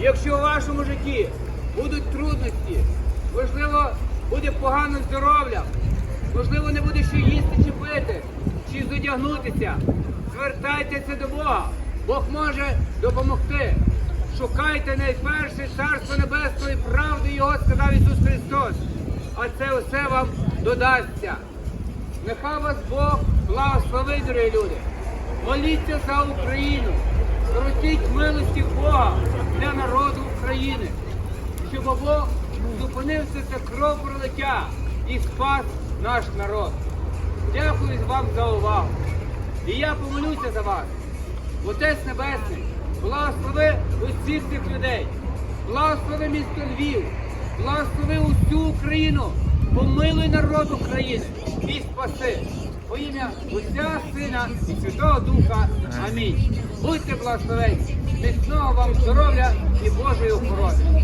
Якщо у вашому житті будуть трудності, можливо, буде погане здоров'я, можливо, не буде що їсти чи пити, чи зодягнутися, звертайтеся до Бога. Бог може допомогти. Шукайте найперше Царство Небесної правди Його, сказав Ісус Христос. А це все вам додасться. Нехай вас Бог благословить, дорогі люди. Моліться за Україну. Просіть милості Бога для народу України, щоб Бог зупинився це кров пролиття і спас наш народ. Дякую вам за увагу. І я помолюся за вас. Отець Небесний, благослови усіх цих людей, благослови місто Львів, благослови усю Україну, помилуй народ України і спаси. Во ім'я Отця, Сина і Святого Духа. Амінь. Будьте благословені, міцного вам здоров'я і Божої охорони.